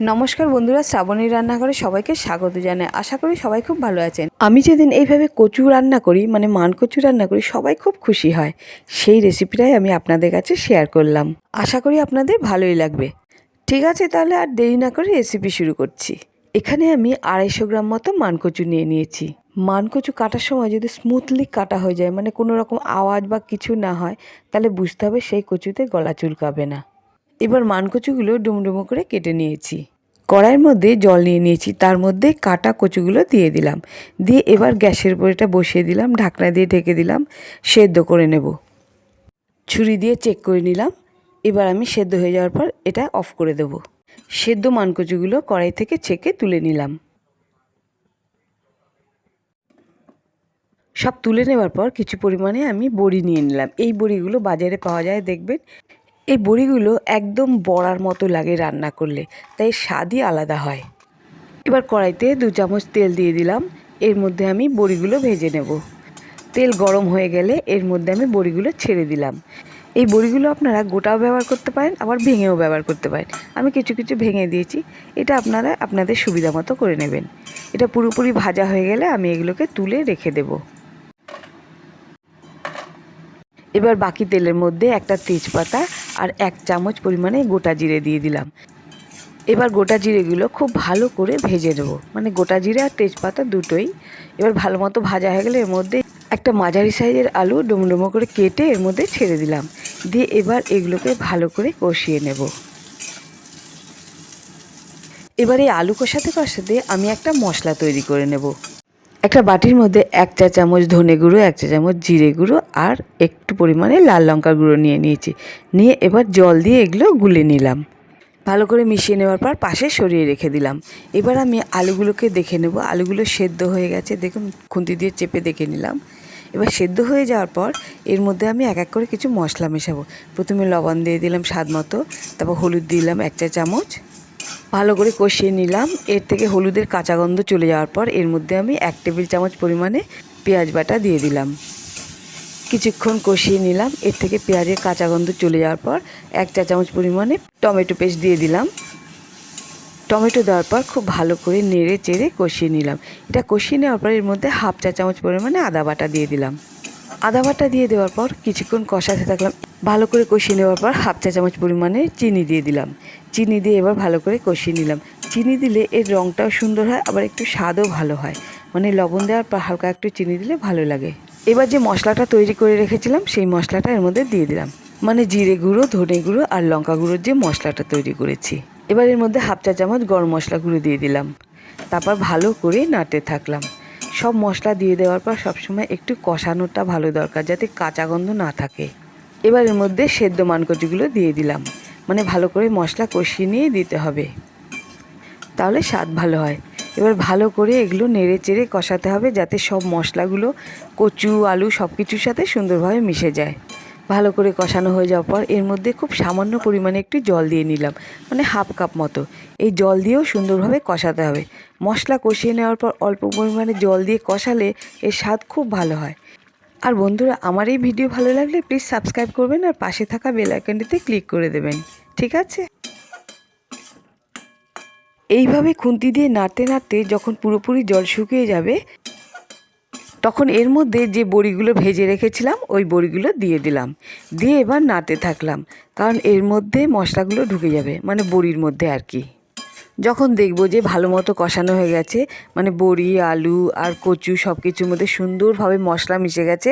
নমস্কার বন্ধুরা, শ্রাবণী রান্নাঘরে সবাইকে স্বাগত জানাই। আশা করি সবাই খুব ভালো আছেন। আমি যেদিন এইভাবে কচু রান্না করি মানে মান কচু রান্না করি, সবাই খুব খুশি হয়। সেই রেসিপিটাই আমি আপনাদের কাছে শেয়ার করলাম। আশা করি আপনাদের ভালোই লাগবে। ঠিক আছে, তাহলে আর দেরি না করে রেসিপি শুরু করছি। এখানে আমি আড়াইশো গ্রাম মতো মানকচু নিয়ে নিয়েছি। মানকচু কাটার সময় যদি স্মুথলি কাটা হয়ে যায় মানে কোনো রকম আওয়াজ বা কিছু না হয়, তাহলে বুঝতে হবে সেই কচুতে গলা চুলকাবে না। এবার মানকচুগুলো ডুমডুমো করে কেটে নিয়েছি। কড়াইয়ের মধ্যে জল নিয়ে নিয়েছি, তার মধ্যে কাটা কচুগুলো দিয়ে দিলাম। দিয়ে এবার গ্যাসের উপর এটা বসিয়ে দিলাম, ঢাকনা দিয়ে ঢেকে দিলাম, সেদ্ধ করে নেব। ছুরি দিয়ে চেক করে নিলাম, এবার আমি সেদ্ধ হয়ে যাওয়ার পর এটা অফ করে দেব। সেদ্ধ মানকচুগুলো কড়াই থেকে ছেঁকে তুলে নিলাম। সব তুলে নেওয়ার পর কিছু পরিমাণে আমি বড়ি নিয়ে নিলাম। এই বড়িগুলো বাজারে পাওয়া যায়, দেখবেন। এই বড়িগুলো একদম বড়ার মতো লাগে রান্না করলে, তাই স্বাদই আলাদা হয়। এবার কড়াইতে দু চামচ তেল দিয়ে দিলাম, এর মধ্যে আমি বড়িগুলো ভেজে নেব। তেল গরম হয়ে গেলে এর মধ্যে আমি বড়িগুলো ছেড়ে দিলাম। এই বড়িগুলো আপনারা গোটাও ব্যবহার করতে পারেন, আবার ভেঙেও ব্যবহার করতে পারেন। আমি কিছু কিছু ভেঙে দিয়েছি, এটা আপনারা আপনাদের সুবিধা মতো করে নেবেন। এটা পুরোপুরি ভাজা হয়ে গেলে আমি এগুলোকে তুলে রেখে দেবো। এবার বাকি তেলের মধ্যে একটা তেজপাতা আর এক চামচ পরিমাণে গোটা জিরে দিয়ে দিলাম। এবার গোটা জিরেগুলো খুব ভালো করে ভেজে নেব। মানে গোটা জিরে আর তেজপাতা দুটোই। এবার ভালো মতো ভাজা হয়ে গেলে এর মধ্যে একটা মাঝারি সাইজের আলু ডুমডুমো করে কেটে এর মধ্যে ছেড়ে দিলাম। দিয়ে এবার এগুলোকে ভালো করে কষিয়ে নেব। এবার এই আলু কষাতে কষাতে আমি একটা মশলা তৈরি করে নেব। একটা বাটির মধ্যে এক চা চামচ ধনে গুঁড়ো, এক চা চামচ জিরে গুঁড়ো আর একটু পরিমাণে লাল লঙ্কার গুঁড়ো নিয়ে নিয়েছি। নিয়ে এবার জল দিয়ে এগুলো গুলে নিলাম। ভালো করে মিশিয়ে নেওয়ার পর পাশে সরিয়ে রেখে দিলাম। এবার আমি আলুগুলোকে দেখে নেব। আলুগুলো সেদ্ধ হয়ে গেছে। দেখুন, খুন্তি দিয়ে চেপে দেখে নিলাম। এবার সেদ্ধ হয়ে যাওয়ার পর এর মধ্যে আমি এক এক করে কিছু মশলা মেশাবো। প্রথমে লবণ দিয়ে দিলাম স্বাদ মতো, তারপর হলুদ দিলাম এক চা চামচ। ভালো করে কষিয়ে নিলাম। এর থেকে হলুদের কাঁচা গন্ধ চলে যাওয়ার পর এর মধ্যে আমি এক টেবিল চামচ পরিমাণে পেঁয়াজ বাটা দিয়ে দিলাম। কিছুক্ষণ কষিয়ে নিলাম। এর থেকে পেঁয়াজের কাঁচা গন্ধ চলে যাওয়ার পর এক চা চামচ পরিমাণে টমেটো পেস্ট দিয়ে দিলাম। টমেটো দেওয়ার পর খুব ভালো করে নেড়ে চেড়ে কষিয়ে নিলাম। এটা কষিয়ে নেওয়ার পর এর মধ্যে হাফ চা চামচ পরিমাণে আদা বাটা দিয়ে দিলাম। আদা বাটা দিয়ে দেওয়ার পর কিছুক্ষণ কষাতে থাকলাম। ভালো করে কষিয়ে নেওয়ার পর হাফ চা চামচ পরিমাণে চিনি দিয়ে দিলাম। চিনি দিয়ে এবার ভালো করে কষিয়ে নিলাম। চিনি দিলে এর রঙটাও সুন্দর হয়, আবার একটু স্বাদও ভালো হয়। মানে লবণ দেওয়ার পর হালকা একটু চিনি দিলে ভালো লাগে। এবার যে মশলাটা তৈরি করে রেখেছিলাম, সেই মশলাটা এর মধ্যে দিয়ে দিলাম। মানে জিরে গুঁড়ো, ধনে গুঁড়ো আর লঙ্কা গুঁড়োর যে মশলাটা তৈরি করেছি। এবার এর মধ্যে হাফ চা চামচ গরম মশলা গুঁড়ো দিয়ে দিলাম। তারপর ভালো করে নাড়তে থাকলাম। সব মশলা দিয়ে দেওয়ার পর সবসময় একটু কষানোটা ভালো দরকার, যাতে কাঁচা গন্ধ না থাকে। এবার এর মধ্যে সেদ্ধ মানকচিগুলো দিয়ে দিলাম। মানে ভালো করে মশলা কষিয়ে নিয়ে দিতে হবে। তাহলে স্বাদ ভালো হয়। এবার ভালো করে এগুলো নেড়ে চেড়ে কষাতে হবে, যাতে সব মশলাগুলো কচু, আলু সব কিছুর সাথে সুন্দরভাবে মিশে যায়। ভালো করে কষানো হয়ে যাওয়ার পর এর মধ্যে খুব সামান্য পরিমাণে একটু জল দিয়ে নিলাম মানে হাফ কাপ মতো। এই জল দিয়েও সুন্দরভাবে কষাতে হবে। মশলা কষিয়ে নেওয়ার পর অল্প পরিমাণে জল দিয়ে কষালে এর স্বাদ খুব ভালো হয়। আর বন্ধুরা, আমার এই ভিডিও ভালো লাগলে প্লিজ সাবস্ক্রাইব করবেন আর পাশে থাকা বেল আইকনটিতে ক্লিক করে দেবেন। ঠিক আছে? এইভাবে খুন্তি দিয়ে নাড়তে নাড়তে যখন পুরোপুরি জল শুকিয়ে যাবে তখন এর মধ্যে যে বড়িগুলো ভেজে রেখেছিলাম, ওই বড়িগুলো দিয়ে দিলাম। দিয়ে এবার নাতে থাকলাম, কারণ এর মধ্যে মশলাগুলো ঢুকে যাবে মানে বড়ির মধ্যে আর কি। যখন দেখব যে ভালো মতো কষানো হয়ে গেছে মানে বড়ি, আলু আর কচু সব কিছুর মধ্যে সুন্দরভাবে মশলা মিশে গেছে,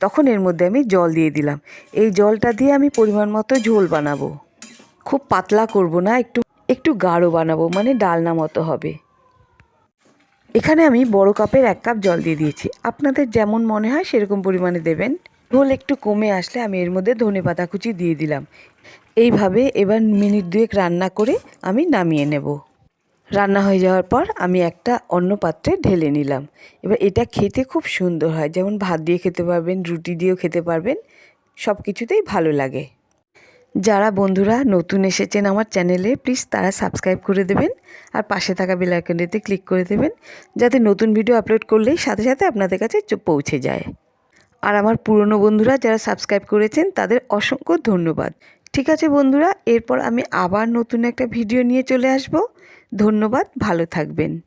তখন এর মধ্যে আমি জল দিয়ে দিলাম। এই জলটা দিয়ে আমি পরিমাণ মতো ঝোল বানাবো। খুব পাতলা করব না, একটু একটু গাঢ় বানাবো মানে ডালনা মতো হবে। এখানে আমি বড় কাপের এক কাপ জল দিয়ে দিয়েছি। আপনাদের যেমন মনে হয় সেরকম পরিমাণে দেবেন। ঝোল একটু কমে আসলে আমি এর মধ্যে ধনে পাতা কুচি দিয়ে দিলাম। এইভাবে এবার মিনিট দুয়েক রান্না করে আমি নামিয়ে নেব। রান্না হয়ে যাওয়ার পর আমি একটা অন্য পাত্রে ঢেলে নিলাম। এবার এটা খেতে খুব সুন্দর হয়। যেমন ভাত দিয়ে খেতে পারবেন, রুটি দিয়েও খেতে পারবেন। সব কিছুতেই ভালো লাগে। যারা বন্ধুরা নতুন এসেছেন আমার চ্যানেলে প্লিজ তারা সাবস্ক্রাইব করে দেবেন আর পাশে থাকা বেল আইকনটিতে ক্লিক করে দেবেন যাতে নতুন ভিডিও আপলোড করলেই সাথে সাথে আপনাদের কাছে পৌঁছে যায়। আর আমার পুরনো বন্ধুরা যারা সাবস্ক্রাইব করেছেন, তাদের অসংখ্য ধন্যবাদ। ঠিক আছে বন্ধুরা, এরপর আমি আবার নতুন একটা ভিডিও নিয়ে চলে আসব। ধন্যবাদ, ভালো থাকবেন।